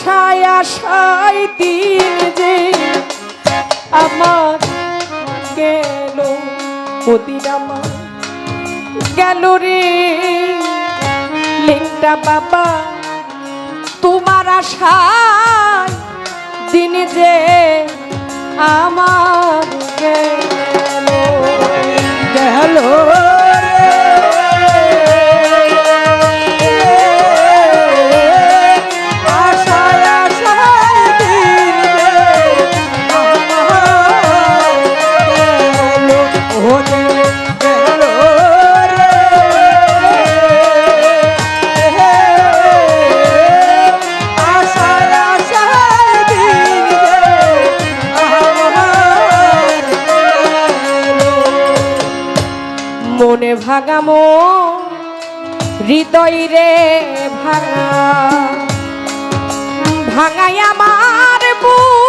আশায় আশায় দিন যে আমার গেল, ওদিন আমার গেল রে। লিংটা বাবা, তোমার আশায় দিন যে আমার গেল। মন হৃদয় রে ভাঙা ভাঙাই আমার বুক।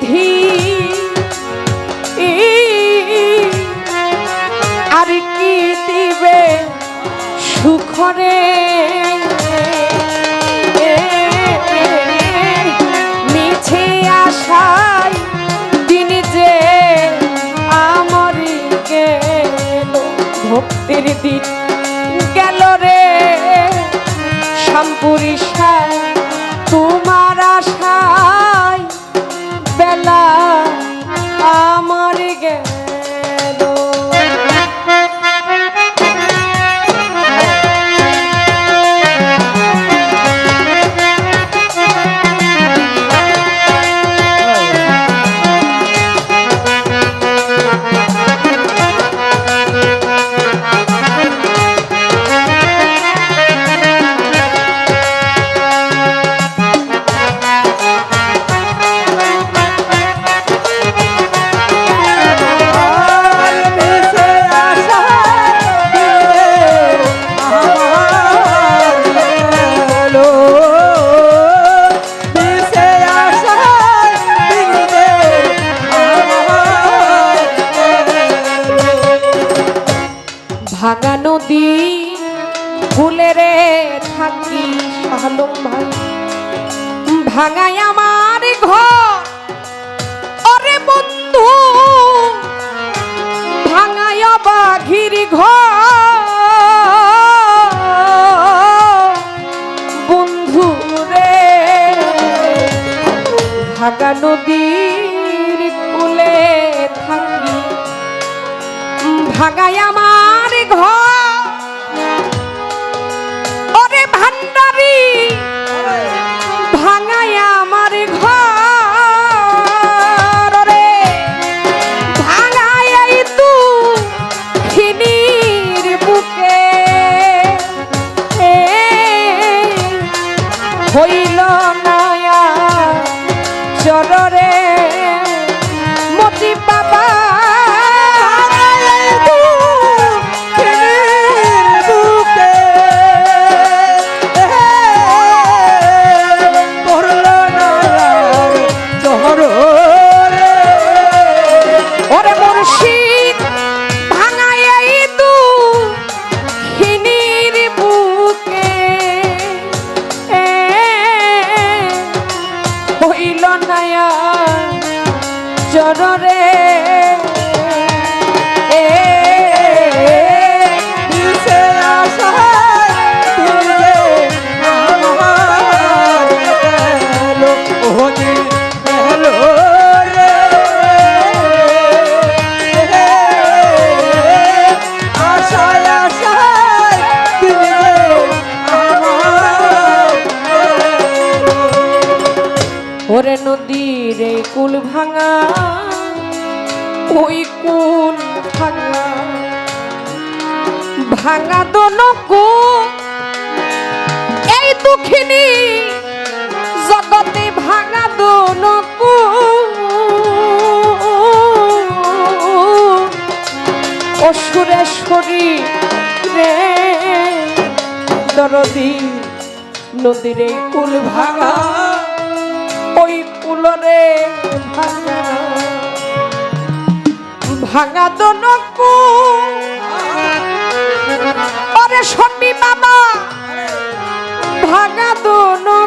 বিধি আর কি দিবে সুখরে? মিছে আশায় দিন যে আমার গেল, ভক্তির দিন গেল রে। শামপুরি তোমার আশায় love. ভাঙাই আমার ঘর। অরে বন্ধু, ভাঙাই বাঘির ঘর। বন্ধু রে, ভাগা নদীর কূলে থাকি। ভাগাই আমার ঘর। হইল ওই কুল ভাঙা? ভাঙা দনকু এই দুঃখিনী জগতে ভাঙা দনকু অসুরেশ্বরী রে, দরদি নদীর কুল ভাঙা। ওই কুলরে ভাঙা। ভাঙা দনকু। ওরে সন্নি মামা ভাঙা দনকু।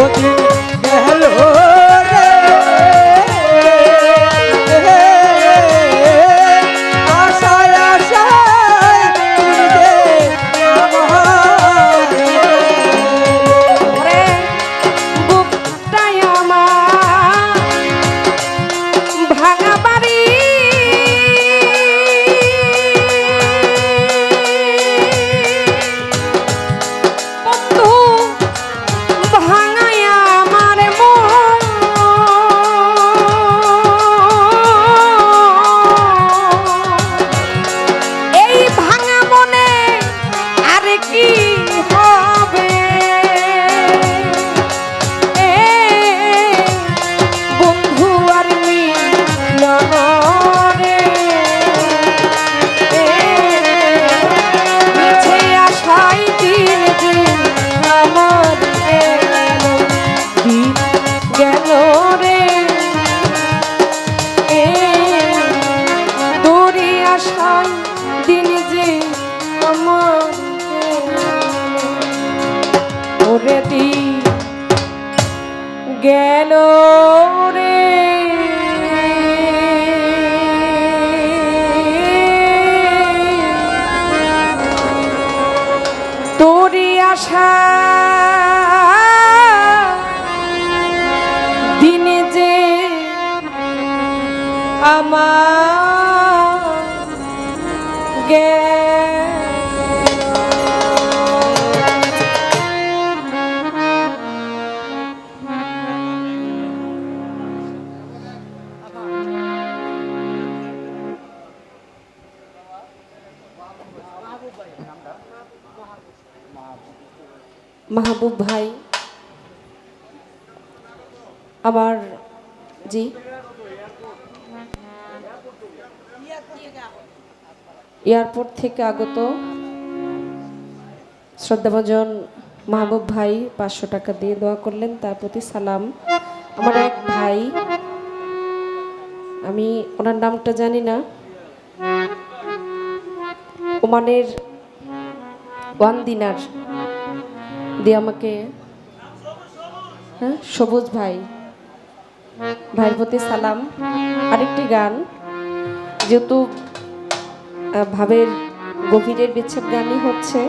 দিন গেল গেল রে। তোরি আশা দিনে যে আমার গেল মাহবুব ভাই, আমার, জি? এয়ারপোর্ট থেকে আগত শ্রদ্ধাভাজন মাহবুব ভাই পাঁচশো টাকা দিয়ে দোয়া করলেন। তার প্রতি সালাম। আমার এক ভাই, আমি ওনার নামটা জানি না। ওমানের ওয়ান দিনার দিয়ে আমাকে হ্যাঁ সবুজ ভাই, ভাইয়ের প্রতি সালাম। আরেকটি গান, যেহেতু ভাবের গভীরের বিচ্ছেদ গানই হচ্ছে